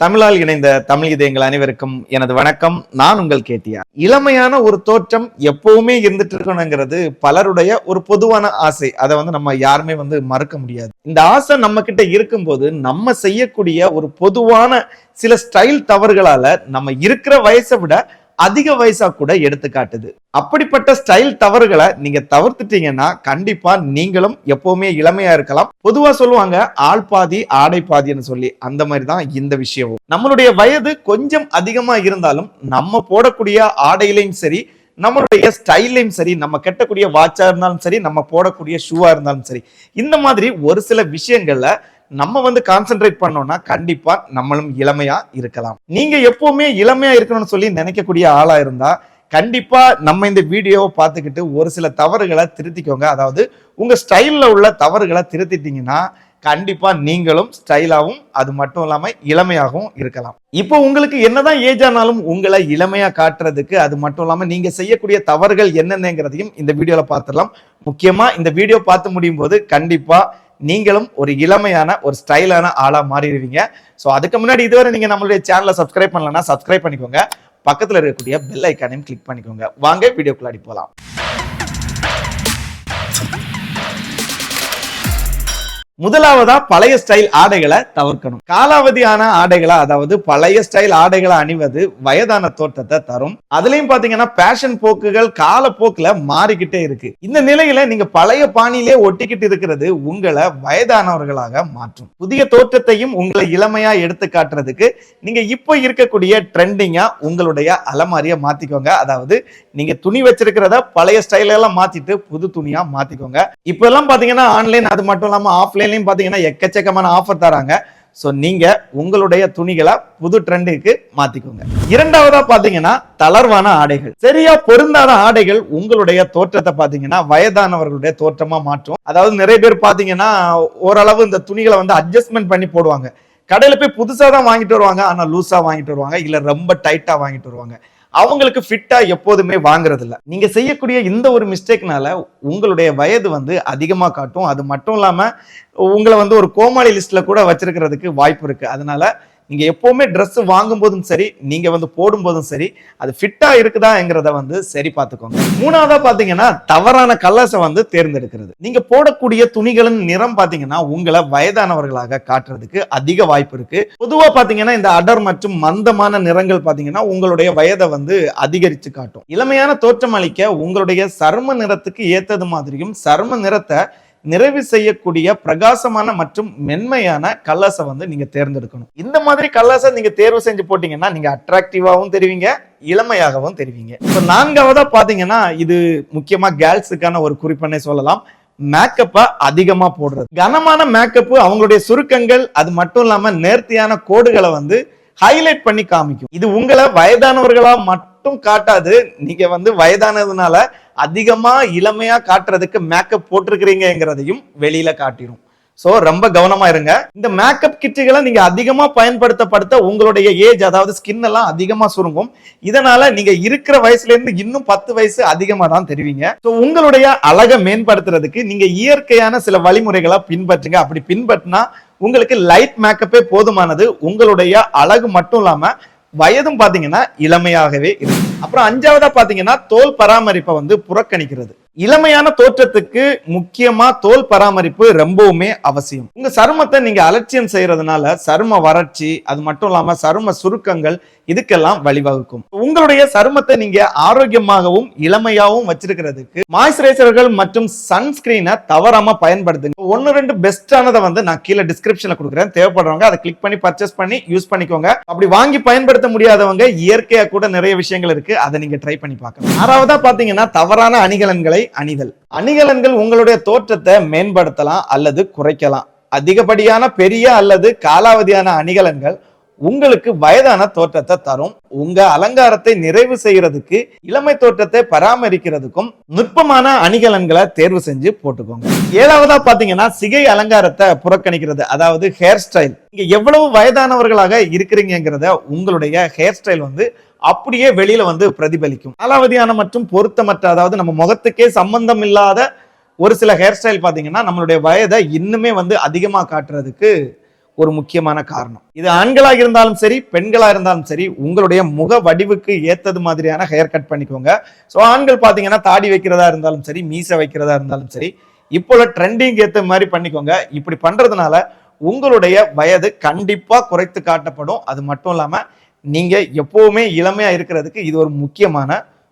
தமிழால் இணைந்த தமிழ் இதயங்கள் அனைவருக்கும் எனது வணக்கம். நான் உங்கள் கேட்டியா இளமையான ஒரு தோற்றம் எப்பவுமே இருந்துட்டு இருக்கணுங்கிறது பலருடைய ஒரு பொதுவான ஆசை. அதை வந்து நம்ம யாருமே வந்து மறுக்க முடியாது. இந்த ஆசை நம்ம கிட்ட இருக்கும்போது நம்ம செய்யக்கூடிய ஒரு பொதுவான சில ஸ்டைல் தவறுகளால நம்ம இருக்கிற வயசை விட அதிக வயசா கூட எடுத்து காட்டுது அப்படிப்பட்ட ஸ்டைல் தவறுகளை நீங்க தவிர்த்துட்டீங்கன்னா கண்டிப்பா நீங்களும் எப்பவுமே இளமையா இருக்கலாம். பொதுவா சொல்லுவாங்க ஆள் பாதி ஆடை பாதின்னு சொல்லி. அந்த மாதிரி தான் இந்த விஷயமும். நம்மளுடைய வயது கொஞ்சம் அதிகமா இருந்தாலும் நம்ம போடக்கூடிய ஆடையிலையும் சரி நம்மளுடைய ஸ்டைல்லையும் சரி நம்ம கட்டக்கூடிய வாட்சா இருந்தாலும் சரி நம்ம போடக்கூடிய ஷூவா இருந்தாலும் சரி இந்த மாதிரி ஒரு சில விஷயங்கள்ல நம்ம வந்து கான்சென்ட்ரேட் பண்ணோம்னா கண்டிப்பா நம்மளும் இளமையா இருக்கலாம். நீங்க எப்பவுமே இளமையா இருக்கணும்னு சொல்லி நினைக்கக்கூடிய ஆளா இருந்தா கண்டிப்பா நம்ம இந்த வீடியோவை பார்த்துக்கிட்டு ஒரு சில தவறுகளை திருத்திக்கோங்க. அதாவது உங்க ஸ்டைல்ல உள்ள தவறுகளை திருத்திட்டீங்கன்னா கண்டிப்பா நீங்களும் ஸ்டைலாகவும் அது மட்டும் இல்லாம இளமையாகவும் இருக்கலாம். இப்போ உங்களுக்கு என்னதான் ஏஜ் ஆனாலும் உங்களை இளமையா காட்டுறதுக்கு அது மட்டும் இல்லாம நீங்க செய்யக்கூடிய தவறுகள் என்னென்னங்கிறதையும் இந்த வீடியோல பார்த்துடலாம். முக்கியமா இந்த வீடியோ பார்த்து முடியும் போது கண்டிப்பா நீங்களும் ஒரு இளமையான ஒரு ஸ்டைலான ஆளா மாறிடுவீங்க. ஸோ அதுக்கு முன்னாடி இதுவரை நீங்க நம்மளுடைய சேனலை சப்ஸ்கிரைப் பண்ணலன்னா சப்ஸ்கிரைப் பண்ணிக்கோங்க. பக்கத்துல இருக்கக்கூடிய பெல் ஐக்கானையும் கிளிக் பண்ணிக்கோங்க. வாங்க வீடியோக்குள்ளாடி போலாம். முதலாவதா பழைய ஸ்டைல் ஆடைகளை தவிர்க்கணும். காலாவதியான ஆடைகளை அதாவது பழைய ஸ்டைல் ஆடைகளை அணிவது வயதான தோற்றத்தை தரும். அதுலயும் பாத்தீங்கன்னா பேஷன் போக்குகள் காலப்போக்குல மாறிக்கிட்டே இருக்கு. இந்த நிலையில நீங்க பழைய பாணியிலே ஒட்டிக்கிட்டு இருக்கிறது உங்களை வயதானவர்களாக மாற்றும். புதிய தோற்றத்தையும் உங்களை இளமையா எடுத்து காட்டுறதுக்கு நீங்க இப்போ இருக்கக்கூடிய ட்ரெண்டிங்கா உங்களுடைய அலமாரிய மாத்திக்கோங்க. அதாவது நீங்க துணி வச்சிருக்கிறத பழைய ஸ்டைல எல்லாம் மாத்திட்டு புது துணியா மாத்திக்கோங்க. இப்ப எல்லாம் பாத்தீங்கன்னா ஆன்லைன் அது மட்டும் இல்லாம ஆஃப்லைன் ஆன்லைன்லையும் பாத்தீங்கன்னா எக்கச்சக்கமான ஆஃபர் தராங்க. சோ நீங்க உங்களுடைய துணிகளை புது ட்ரெண்டுக்கு மாத்திக்கோங்க. இரண்டாவதா பாத்தீங்கன்னா தளர்வான ஆடைகள். சரியா பொருந்தாத ஆடைகள் உங்களுடைய தோற்றத்தை பாத்தீங்கன்னா வயதானவர்களுடைய தோற்றமா மாற்றும். அதாவது நிறைய பேர் பாத்தீங்கன்னா ஓரளவு இந்த துணிகளை வந்து அட்ஜஸ்ட்மெண்ட் பண்ணி போடுவாங்க. கடையில போய் புதுசா தான் வாங்கிட்டு வருவாங்க. ஆனா லூசா வாங்கிட்டு வருவாங்க. இல்ல ரொம்ப டைட்டா வாங்கிட்டு வருவாங்க. அவங்களுக்கு ஃபிட்டா எப்போதுமே வாங்குறது இல்லை நீங்க செய்யக்கூடிய இந்த ஒரு மிஸ்டேக்னால உங்களுடைய வயது வந்து அதிகமாக காட்டும். அது மட்டும் இல்லாம உங்களை வந்து ஒரு கோமாளி லிஸ்ட்ல கூட வச்சிருக்கிறதுக்கு வாய்ப்பு இருக்கு. அதனால நீங்கள் எப்போவுமே ட்ரெஸ்ஸு வாங்கும்போதும் சரி நீங்கள் வந்து போடும்போதும் சரி அது ஃபிட்டாக இருக்குதாங்கிறத வந்து சரி பார்த்துக்கோங்க. மூணாவதாக பார்த்தீங்கன்னா தவறான கலர்ஸை வந்து தேர்ந்தெடுக்கிறது. நீங்கள் போடக்கூடிய துணிகளின் நிறம் பார்த்தீங்கன்னா உங்களை வயதானவர்களாக காட்டுறதுக்கு அதிக வாய்ப்பு இருக்குது பொதுவாக பார்த்தீங்கன்னா இந்த அடர் மற்றும் மந்தமான நிறங்கள் பார்த்தீங்கன்னா உங்களுடைய வயதை வந்து அதிகரித்து காட்டும். இளமையான தோற்றம் அளிக்க உங்களுடைய சரும நிறத்துக்கு ஏற்றது மாதிரியும் சரும நிறத்தை நிறைவு செய்யக்கூடிய பிரகாசமான மற்றும் மென்மையான கலர்ஸை வந்து நீங்க தேர்ந்தெடுக்கணும். இந்த மாதிரி கலர்ஸை நீங்க தேர்வு செஞ்சு போட்டீங்கன்னா நீங்க அட்ராக்டிவாகவும் தெரிவிங்க இளமையாகவும் தெரிவிங்க. இப்போ நான்காவதா பாத்தீங்கன்னா இது முக்கியமா கேர்ள்ஸுக்கான ஒரு குறிப்பெண்ணை சொல்லலாம். மேக்கப்பை அதிகமா போடுறது. கனமான மேக்கப்பு அவங்களுடைய சுருக்கங்கள் அது மட்டும் இல்லாமல் நேர்த்தியான கோடுகளை வந்து ஹைலைட் பண்ணி காமிக்கும். இது உங்களை வயதானவர்களா மட்டும் காட்டாது நீங்க வந்து வயதானதுனால அதிகமா இளமையா காட்டுறதுக்கு மேக்கப் போட்டிருக்கிறீங்கிறதையும் வெளியில காட்டிடும் சோ ரொம்ப கவனமா இருங்க. இந்த மேக்கப் கிட்டுகளை நீங்க அதிகமா பயன்படுத்தப்படுத்த உங்களுடைய ஏஜ் அதாவது ஸ்கின் எல்லாம் அதிகமா சுருங்கும். இதனால நீங்க இருக்கிற வயசுல இருந்து இன்னும் பத்து வயசு அதிகமா தான் தெரிவிங்க. ஸோ உங்களுடைய அழகை மேம்படுத்துறதுக்கு நீங்க இயற்கையான சில வழிமுறைகளை பின்பற்றுங்க. அப்படி பின்பற்றினா உங்களுக்கு லைட் மேக்கப்பே போதுமானது. உங்களுடைய அழகு மட்டும் இல்லாம வயதும் பாத்தீங்கன்னா இளமையாகவே இருக்கு. அப்புறம் அஞ்சாவதா பாத்தீங்கன்னா தோல் பராமரிப்பை வந்து புறக்கணிக்கிறது. இளமையான தோற்றத்துக்கு முக்கியமா தோல் பராமரிப்பு ரொம்பவுமே அவசியம். உங்க சருமத்தை நீங்க அலட்சியம் செய்யறதுனால சரும வறட்சி அது மட்டும் இல்லாம சரும சுருக்கங்கள் இதுக்கெல்லாம் வழிவகுக்கும். உங்களுடைய சருமத்தை நீங்க ஆரோக்கியமாகவும் இளமையாகவும் வச்சிருக்கிறதுக்கு மாய்ஸ்சரைசர்கள் மற்றும் சன்ஸ்கிரீனை தவறாம பயன்படுத்துங்க. ஒன்னு ரெண்டு பெஸ்டானதை வந்து நான் கீழே டிஸ்கிரிப்ஷன்ல கொடுக்குறேன். தேவைப்படுறவங்க அதை கிளிக் பண்ணி பர்ச்சேஸ் பண்ணி யூஸ் பண்ணிக்கோங்க. அப்படி வாங்கி பயன்படுத்த முடியாதவங்க இயற்கையா கூட நிறைய விஷயங்கள் இருக்கு. அதை நீங்க ட்ரை பண்ணி பார்க்கலாம். ஆறாவதா பாத்தீங்கன்னா தவறான அணிகலன்களை அணிதல். அணிகலன்கள் உங்களுடைய தோற்றத்தை மேம்படுத்தலாம் அல்லது குறைக்கலாம். அதிகப்படியான பெரிய அல்லது காலாவதியான அணிகலன்கள் உங்களுக்கு வயதான தோற்றத்தை தரும். உங்க அலங்காரத்தை நிறைவு செய்யறதுக்கு இளமை தோற்றத்தை பராமரிக்கிறதுக்கும் நுட்பமான அணிகலன்களை தேர்வு செஞ்சு போட்டுக்கோங்க. ஏழாவதா பாத்தீங்கன்னா சிகை அலங்காரத்தை புறக்கணிக்கிறது அதாவது ஹேர் ஸ்டைல் நீங்க எவ்வளவு வயதானவர்களாக இருக்கிறீங்கிறத உங்களுடைய ஹேர் ஸ்டைல் வந்து அப்படியே வெளியில வந்து பிரதிபலிக்கும். காலாவதியான மற்றும் பொருத்தமற்ற அதாவது நம்ம முகத்துக்கே சம்பந்தம் இல்லாத ஒரு சில ஹேர் ஸ்டைல் பார்த்தீங்கன்னா நம்மளுடைய வயதை இன்னுமே வந்து அதிகமாக காட்டுறதுக்கு ஒரு முக்கியமான காரணம். இது ஆண்களாக இருந்தாலும் சரி பெண்களாக இருந்தாலும் சரி உங்களுடைய முக வடிவுக்கு ஏற்றது மாதிரியான ஹேர் கட் பண்ணிக்கோங்க. ஸோ ஆண்கள் பார்த்தீங்கன்னா தாடி வைக்கிறதா இருந்தாலும் சரி மீசை வைக்கிறதா இருந்தாலும் சரி இப்போ ட்ரெண்டிங் ஏற்ற மாதிரி பண்ணிக்கோங்க. இப்படி பண்ணுறதுனால உங்களுடைய வயது கண்டிப்பாக குறைத்து காட்டப்படும். அது மட்டும் இல்லாமல் நீங்க எப்போவுமே இளமையா இருக்கிறதுக்கு இது ஒரு முக்கியமான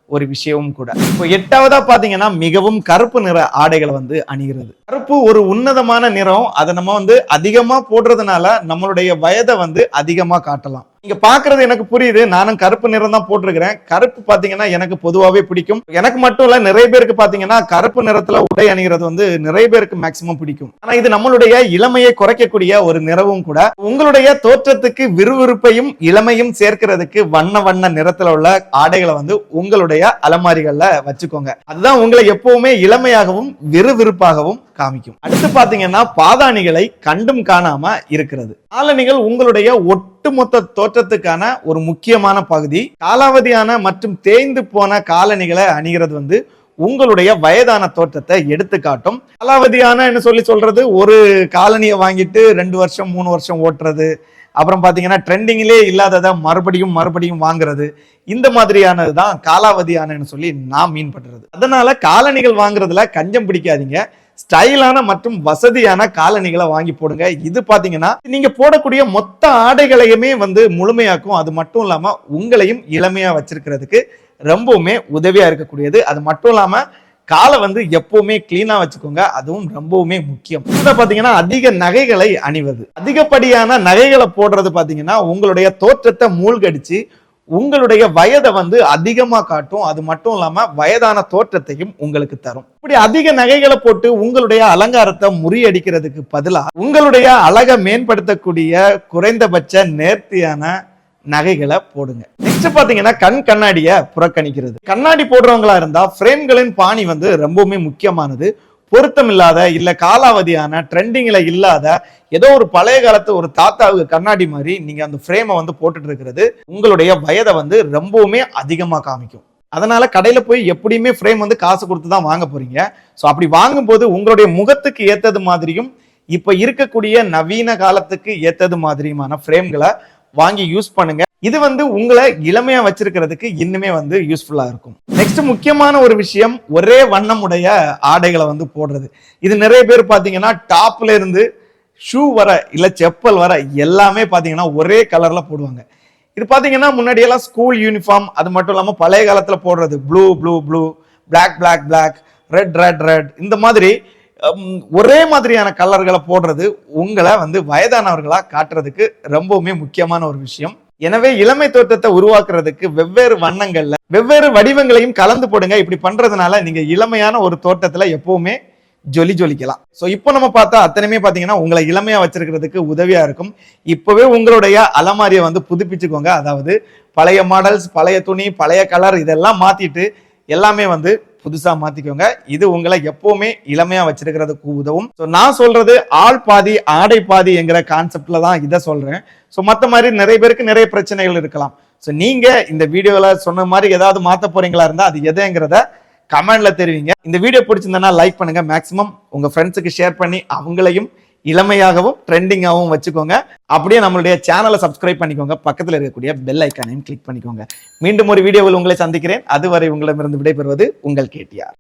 ஒரு விஷயமும் கூட. இப்போ எட்டாவதா பாத்தீங்கன்னா மிகவும் கருப்பு நிற ஆடைகளை வந்து அணிகிறது. கருப்பு ஒரு உன்னதமான நிறம். அதை நம்ம வந்து அதிகமா போடுறதுனால நம்மளுடைய வயதை வந்து அதிகமா காட்டலாம். நீங்க பாக்குறது எனக்கு புரியுது. நானும் கருப்பு நிறம் தான் போட்டிருக்கிறேன். கருப்பு பாத்தீங்கன்னா எனக்கு பொதுவாவே பிடிக்கும். எனக்கு மட்டும் இல்ல நிறைய பேருக்கு பாத்தீங்கன்னா கருப்பு நிறத்துல உடை அணிகிறது வந்து நிறைய பேருக்கு மேக்சிமம் பிடிக்கும். ஆனா இது நம்மளுடைய இளமையை குறைக்கக்கூடிய ஒரு நிறவும் கூட. உங்களுடைய தோற்றத்துக்கு விறுவிறுப்பையும் இளமையும் சேர்க்கிறதுக்கு வண்ண வண்ண நிறத்துல உள்ள ஆடைகளை வந்து உங்களுடைய அலமாரிகள்ல வச்சுக்கோங்க. அதுதான் உங்களை எப்பவுமே இளமையாகவும் விறுவிறுப்பாகவும் காமிக்கும். அடுத்து பாத்தீங்கன்னா பாதாணிகளை கண்டும் காணாம இருக்கிறது. காலணிகள் உங்களுடைய ஒட்டுமொத்த தோற்றத்துக்கான ஒரு முக்கியமான பகுதி. காலாவதியான மற்றும் தேய்ந்து போன காலணிகளை அணிகிறது வந்து உங்களுடைய வயதான தோற்றத்தை எடுத்துக்காட்டும். காலாவதியான என்ன சொல்லி சொல்றது? ஒரு காலனியை வாங்கிட்டு ரெண்டு வருஷம் மூணு வருஷம் ஓட்டுறது. அப்புறம் பார்த்தீங்கன்னா ட்ரெண்டிங்கிலே இல்லாததை மறுபடியும் மறுபடியும் வாங்குறது. இந்த மாதிரியானது தான் காலாவதியானன்னு சொல்லி நான் மீன் பண்ணுறது அதனால காலணிகள் வாங்குறதுல கஞ்சம் பிடிக்காதீங்க. ஸ்டைலான மற்றும் வசதியான காலணிகளை வாங்கி போடுங்க. இது பாத்தீங்கன்னா நீங்க போடக்கூடிய மொத்த ஆடைகளையுமே வந்து முழுமையாக்கும். அது மட்டும் இல்லாம உங்களையும் இளமையா வச்சிருக்கிறதுக்கு ரொம்பவுமே உதவியா இருக்கக்கூடியது. அது மட்டும் இல்லாம காலை வந்து எப்பவுமே கிளீனா வச்சுக்கோங்க. அதுவும் ரொம்பவுமே முக்கியம். இதை பார்த்தீங்கன்னா அதிக நகைகளை அணிவது. அதிகப்படியான நகைகளை போடுறது பாத்தீங்கன்னா உங்களுடைய தோற்றத்தை மூழ்கடிச்சு உங்களுடைய வயதை வந்து அதிகமாக காட்டும். அது மட்டும் இல்லாமல் வயதான தோற்றத்தையும் உங்களுக்கு தரும். இப்படி அதிக நகைகளை போட்டு உங்களுடைய அலங்காரத்தை முறியடிக்கிறதுக்கு பதிலாக உங்களுடைய அழகை மேம்படுத்தக்கூடிய குறைந்தபட்ச நேர்த்தியான நகைகளை போடுங்க. நெக்ஸ்ட் பாத்தீங்கன்னா கண் கண்ணாடியை புறக்கணிக்கிறது. கண்ணாடி போடுறவங்களா இருந்தா ஃப்ரேம்களின் பாணி வந்து ரொம்பவுமே முக்கியமானது. பொருத்தம் இல்லாத இல்ல காலாவதியான ட்ரெண்டிங்ல இல்லாத ஏதோ ஒரு பழைய காலத்து ஒரு தாத்தாவுக்கு கண்ணாடி மாதிரி நீங்க அந்த ஃப்ரேமை வந்து போட்டுட்டு இருக்கிறது உங்களுடைய வயதை வந்து ரொம்பவுமே அதிகமா காமிக்கும். அதனால கடையில போய் எப்படியுமே ஃப்ரேம் வந்து காசு கொடுத்து தான் வாங்க போறீங்க. ஸோ அப்படி வாங்கும்போது உங்களுடைய முகத்துக்கு ஏத்தது மாதிரியும் இப்ப இருக்கக்கூடிய நவீன காலத்துக்கு ஏத்தது மாதிரியுமான ஃப்ரேம்களை வாங்கி யூஸ் பண்ணுங்க. இது வந்து உங்களை இளமையா வச்சிருக்கிறதுக்கு இன்னுமே வந்து யூஸ்ஃபுல்லா இருக்கும். நெக்ஸ்ட் முக்கியமான ஒரு விஷயம் ஒரே வண்ணமுடைய ஆடைகளை வந்து போடுறது. இது நிறைய பேர் பாத்தீங்கன்னா டாப்ல இருந்து ஷூ வர இல்ல செப்பல் வர எல்லாமே பாத்தீங்கன்னா ஒரே கலர்ல போடுவாங்க. இது பாத்தீங்கன்னா முன்னாடி எல்லாம் ஸ்கூல் யூனிஃபார்ம் அது மட்டும் இல்லாம பழைய காலத்துல போடுறது. Blue blue blue black black black red red red இந்த மாதிரி ஒரே மாதிரியான கலர்களை போடுறது உங்களை வந்து வயதானவர்களா காட்டுறதுக்கு ரொம்பவுமே முக்கியமான ஒரு விஷயம். எனவே இளமை தோற்றத்தை உருவாக்குறதுக்கு வெவ்வேறு வண்ணங்கள்ல வெவ்வேறு வடிவங்களையும் கலந்து போடுங்க. இப்படி பண்றதுனால நீங்க இளமையான ஒரு தோட்டத்துல எப்பவுமே ஜொலி ஜொலிக்கலாம். ஸோ இப்போ நம்ம பார்த்தா அத்தனையுமே பார்த்தீங்கன்னா உங்களை இளமையா வச்சிருக்கிறதுக்கு உதவியா இருக்கும். இப்போவே உங்களுடைய அலமாரியை வந்து புதுப்பிச்சுக்கோங்க. அதாவது பழைய மாடல்ஸ் பழைய துணி பழைய கலர் இதெல்லாம் மாத்திட்டு எல்லாமே வந்து புதுசா மாத்திக்கோங்க. இது உங்களை எப்பவுமே இளமையா வச்சிருக்கிறதுக்கு உதவும். ஸோ நான் சொல்றது ஆள் பாதி ஆடை பாதி என்கிற கான்செப்ட்ல தான் இதை சொல்றேன். ஸோ மற்ற மாதிரி நிறைய பேருக்கு நிறைய பிரச்சனைகள் இருக்கலாம். ஸோ நீங்க இந்த வீடியோவில் சொன்ன மாதிரி ஏதாவது மாற்ற போறீங்களா இருந்தால் அது எதுங்கிறத கமெண்ட்ல தெரிவிங்க. இந்த வீடியோ பிடிச்சிருந்தனா லைக் பண்ணுங்க. மேக்ஸிமம் உங்க ஃப்ரெண்ட்ஸுக்கு ஷேர் பண்ணி அவங்களையும் இளமையாகவும் ட்ரெண்டிங்காகவும் வச்சுக்கோங்க. அப்படியே நம்மளுடைய சேனலை சப்ஸ்கிரைப் பண்ணிக்கோங்க. பக்கத்தில் இருக்கக்கூடிய பெல் ஐக்கானையும் கிளிக் பண்ணிக்கோங்க. மீண்டும் ஒரு வீடியோவில் உங்களை சந்திக்கிறேன். அதுவரை உங்களிடமிருந்து விடைபெறுவது உங்கள் கேட்டியார்.